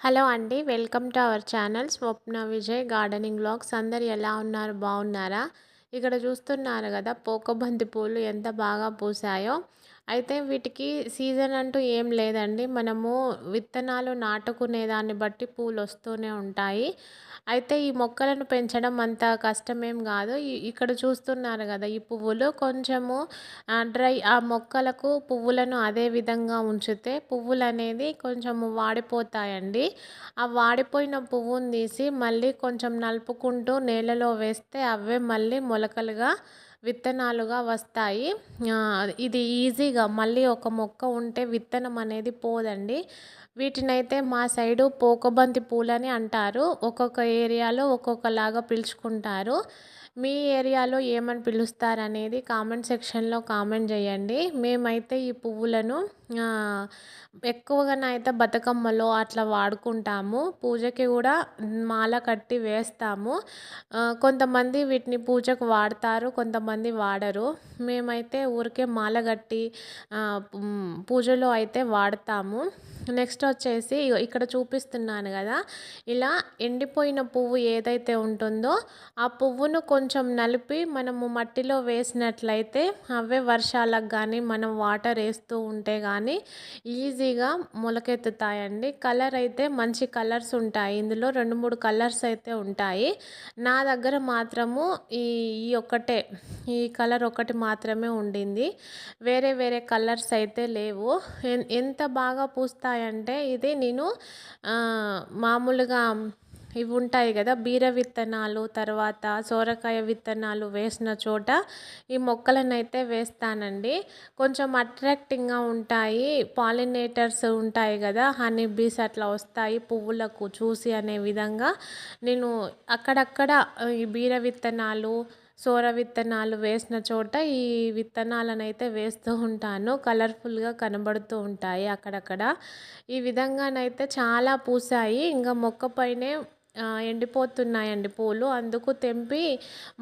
Hello అండి welcome to our channel Swapna Vijay gardening blogs అందరు ఎలా ఉన్నారు? బాగున్నారా? ఇక్కడ చూస్తున్నారు కదా పోకబంతి పూలు ఎంత బాగా పూసాయో. అయితే వీటికి సీజన్ అంటూ ఏం లేదండి. మనము విత్తనాలు నాటుకునే దాన్ని బట్టి పూలు వస్తూనే ఉంటాయి. అయితే ఈ మొక్కలను పెంచడం అంత కష్టమేం కాదు. ఇక్కడ చూస్తున్నారు కదా ఈ పువ్వులు కొంచెము డ్రై ఆ మొక్కలకు పువ్వులను అదే విధంగా ఉంచితే పువ్వులు అనేది కొంచెము వాడిపోతాయండి. ఆ వాడిపోయిన పువ్వును తీసి మళ్ళీ కొంచెం నలుపుకుంటూ నేలలో వేస్తే అవే మళ్ళీ మొలకలుగా విత్తనాలుగా వస్తాయి. ఇది ఈజీగా మళ్ళీ ఒక మొక్క ఉంటే విత్తనం అనేది పోదండి. వీటినైతే మా సైడు పోకబంతి పూలని అంటారు. ఒక్కొక్క ఏరియాలో ఒక్కొక్కలాగా పిలుచుకుంటారు. మీ ఏరియాలో ఏమని పిలుస్తారు అనేది కామెంట్ సెక్షన్లో కామెంట్ చేయండి. మేమైతే ఈ పువ్వులను ఎక్కువగానైతే బతుకమ్మలో అట్లా వాడుకుంటాము. పూజకి కూడా మాల కట్టి వేస్తాము. కొంతమంది వీటిని పూజకు వాడతారు కొంతమంది వాడరు. మేమైతే ఊరికే మాల కట్టి పూజలో అయితే వాడతాము. నెక్స్ట్ వచ్చేసి ఇక్కడ చూపిస్తున్నాను కదా ఇలా ఎండిపోయిన పువ్వు ఏదైతే ఉంటుందో ఆ పువ్వును కొంచెం నలిపి మనము మట్టిలో వేసినట్లయితే అవే వర్షాలకు కానీ మనం వాటర్ వేస్తూ ఉంటే కానీ ఈజీగా మొలకెత్తుతాయండి. కలర్ అయితే మంచి కలర్స్ ఉంటాయి. ఇందులో రెండు మూడు కలర్స్ అయితే ఉంటాయి. నా దగ్గర మాత్రము ఈ ఈ ఒక్కటే ఈ కలర్ ఒకటి మాత్రమే ఉండింది. వేరే వేరే కలర్స్ అయితే లేవు. ఎంత బాగా అంటే ఇది నేను మామూలుగా ఇవి ఉంటాయి కదా బీర విత్తనాలు తర్వాత సోరకాయ విత్తనాలు వేసిన చోట ఈ మొక్కలను అయితే వేస్తానండి. కొంచెం అట్రాక్టింగ్గా ఉంటాయి పాలినేటర్స్ ఉంటాయి కదా హనీ బీస్ అట్లా వస్తాయి పువ్వులకు చూసి అనే విధంగా. నేను అక్కడక్కడ ఈ బీర విత్తనాలు సోర విత్తనాలు వేసిన చోట ఈ విత్తనాలను అయితే వేస్తూ ఉంటాను. కలర్ఫుల్గా కనబడుతూ ఉంటాయి అక్కడక్కడ. ఈ విధంగానైతే చాలా పూసాయి. ఇంకా మొక్క పైనే ఎండిపోతున్నాయండి పూలు. అందుకు తెంపి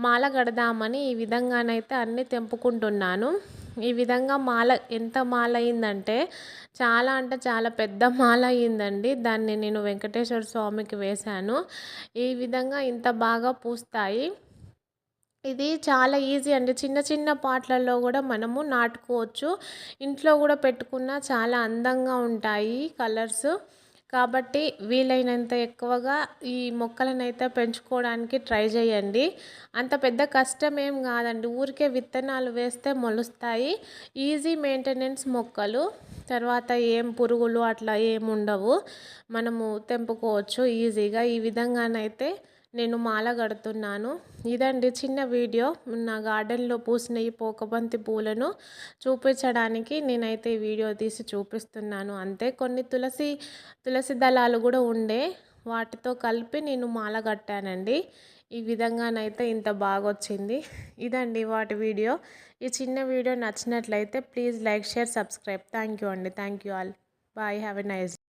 మాల కడదామని ఈ విధంగానైతే అన్నీ తెంపుకుంటున్నాను. ఈ విధంగా మాల ఎంత మాల అయిందంటే చాలా అంటే చాలా పెద్ద మాల అయిందండి దాన్ని నేను వెంకటేశ్వర స్వామికి వేశాను. ఈ విధంగా ఇంత బాగా పూస్తాయి. ఇది చాలా ఈజీ అండి. చిన్న చిన్న పాట్లలో కూడా మనము నాటుకోవచ్చు. ఇంట్లో కూడా పెట్టుకున్న చాలా అందంగా ఉంటాయి కలర్స్. కాబట్టి వీలైనంత ఎక్కువగా ఈ మొక్కలను అయితే పెంచుకోవడానికి ట్రై చేయండి. అంత పెద్ద కష్టం ఏం కాదండి. ఊరికే విత్తనాలు వేస్తే మొలుస్తాయి. ఈజీ మెయింటెనెన్స్ మొక్కలు. తర్వాత ఏం పురుగులు అట్లా ఏముండవు మనము తెంపుకోవచ్చు ఈజీగా. ఈ విధంగానైతే నేను మాల కడుతున్నాను. ఇదండి చిన్న వీడియో. నా గార్డెన్లో పూసిన ఈ పోకబంతి పూలను చూపించడానికి నేనైతే ఈ వీడియో తీసి చూపిస్తున్నాను. అంతే కొన్ని తులసి తులసి దళాలు కూడా ఉండే వాటితో కలిపి నేను మాల కట్టానండి. ఈ విధంగానైతే ఇంత బాగా వచ్చింది ఇదండి వాటి వీడియో. ఈ చిన్న వీడియో నచ్చినట్లయితే please like share subscribe. Thank you అండి. Thank you all. Bye have a nice